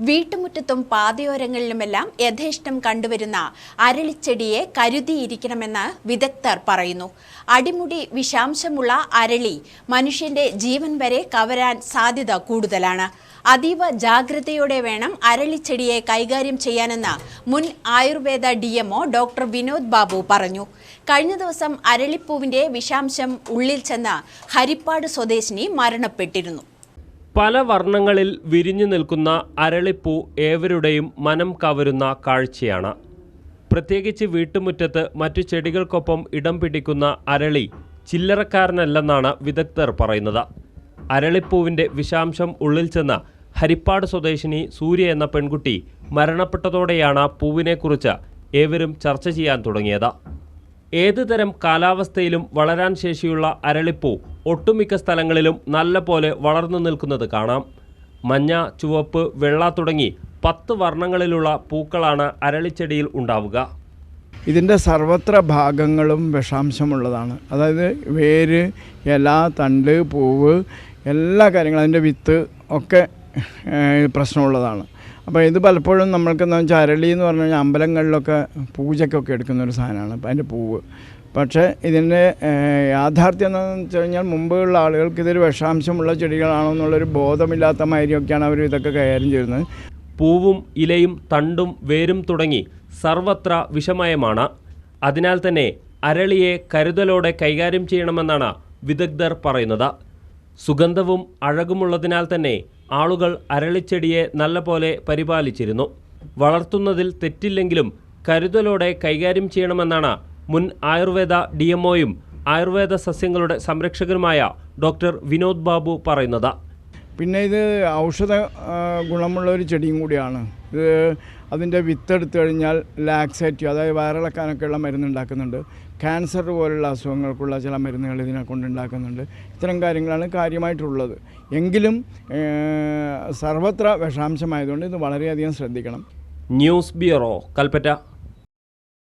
വീട്ടുമുറ്റത്തും പാതയോരങ്ങളിലുമെല്ലാം യഥേഷ്ടം കണ്ടുവരുന്ന അരളിച്ചെടിയെ കരുതിയിരിക്കണമെന്ന് വിദഗ്ധർ പറയുന്നു. അടിമുടി വിഷാംശമുള്ള അരളി മനുഷ്യന്റെ ജീവൻ വരെ കവരാൻ സാധ്യത കൂടുതലാണ്. അതീവ ജാഗ്രതയോടെ വേണം അരളിച്ചെടിയെ കൈകാര്യം ചെയ്യാനെന്ന് മുൻ Ayurveda D M O doctor Vinod Babu പറഞ്ഞു. കഴിഞ്ഞ ദിവസം അരളിപ്പൂവിന്റെ വിഷാംശം ഉള്ളിൽ ചെന്ന ഹരിപ്പാട് സ്വദേശിനി മരണപ്പെട്ടിരുന്നു. പല വർണങ്ങളിൽ വിരിഞ്ഞു നിൽക്കുന്ന അരളിപ്പൂ ഏവരുടെയും മനം കവരുന്ന കാഴ്ചയാണ്. പ്രത്യേകിച്ച് വീട്ടുമുറ്റത്ത് മറ്റു ചെടികൾക്കൊപ്പം ഇടം പിടിക്കുന്ന അരളി ചില്ലറക്കാരനല്ലെന്നാണ് വിദഗ്ധർ പറയുന്നത്. അരളിപ്പൂവിന്റെ വിഷാംശം ഉള്ളിൽ ചെന്ന ഹരിപ്പാട് സ്വദേശിനി സൂര്യ എന്ന പെൺകുട്ടി മരണപ്പെട്ടതോടെയാണ് പൂവിനെക്കുറിച്ച് ഏവരും ചർച്ച ചെയ്യാൻ തുടങ്ങിയത്. ഏതു തരം കാലാവസ്ഥയിലും വളരാൻ ശേഷിയുള്ള അരളിപ്പൂ ഒട്ടുമിക്ക സ്ഥലങ്ങളിലും നല്ല പോലെ വളർന്നു നിൽക്കുന്നത് കാണാം. മഞ്ഞ ചുവപ്പ് വെള്ള തുടങ്ങി പത്ത് വർണങ്ങളിലുള്ള പൂക്കളാണ് അരളിച്ചെടിയിൽ ഉണ്ടാവുക. ഇതിന്റെ സർവത്ര ഭാഗങ്ങളും വിഷാംശമുള്ളതാണ്. അതായത് വേര് ഇല തണ്ട് പൂവ് എല്ലാ കാര്യങ്ങളും അതിന്റെ വിത്ത് ഒക്കെ പ്രശ്നമുള്ളതാണ്. അപ്പോൾ ഇത് പലപ്പോഴും നമ്മൾക്ക് എന്താ വെച്ചാൽ അരളി എന്ന് പറഞ്ഞു കഴിഞ്ഞാൽ അമ്പലങ്ങളിലൊക്കെ പൂജയ്ക്കൊക്കെ എടുക്കുന്ന ഒരു സാധനമാണ് അപ്പം അതിന്റെ പൂവ്. പക്ഷേ ഇതിന്റെ യാഥാർത്ഥ്യം എന്താണെന്ന് വെച്ച് കഴിഞ്ഞാൽ മുമ്പുള്ള ആളുകൾക്ക് ഇതൊരു വിഷാംശമുള്ള ചെടികളാണോ എന്നുള്ളൊരു ബോധമില്ലാത്ത മാതിരിയൊക്കെയാണ് അവർ ഇതൊക്കെ കൈകാര്യം ചെയ്യുന്നത്. പൂവും ഇലയും തണ്ടും വേരും തുടങ്ങി സർവത്ര വിഷമയമാണ്. അതിനാൽ തന്നെ അരളിയെ കരുതലോടെ കൈകാര്യം ചെയ്യണമെന്നാണ് വിദഗ്ധർ പറയുന്നത്. സുഗന്ധവും അഴകുമുള്ളതിനാൽ തന്നെ ആളുകൾ അരളിച്ചെടിയെ നല്ലപോലെ പരിപാലിച്ചിരുന്നു. വളർത്തുന്നതിൽ തെറ്റില്ലെങ്കിലും കരുതലോടെ കൈകാര്യം ചെയ്യണമെന്നാണ് മുൻ ആയുർവേദ ഡി ആയുർവേദ സസ്യങ്ങളുടെ സംരക്ഷകനുമായ ഡോക്ടർ വിനോദ് ബാബു പറയുന്നത്. പിന്നെ ഇത് ഔഷധ ഗുണമുള്ള ഒരു ചെടിയും കൂടിയാണ്. ഇത് അതിന്റെ വിത്തെടുത്തു കഴിഞ്ഞാൽ ലാക്സേറ്റീവ് അതായത് വയറിളക്കാനൊക്കെയുള്ള മരുന്ന് ഉണ്ടാക്കുന്നുണ്ട്. ക്യാൻസർ പോലുള്ള അസുഖങ്ങൾക്കുള്ള ചില മരുന്നുകൾ ഇതിനെ കൊണ്ടുണ്ടാക്കുന്നുണ്ട് ഇത്തരം കാര്യങ്ങളാണ് കാര്യമായിട്ടുള്ളത്. എങ്കിലും സർവത്ര വിഷാംശമായതുകൊണ്ട് ഇത് വളരെയധികം ശ്രദ്ധിക്കണം. News bureau Kalpetta.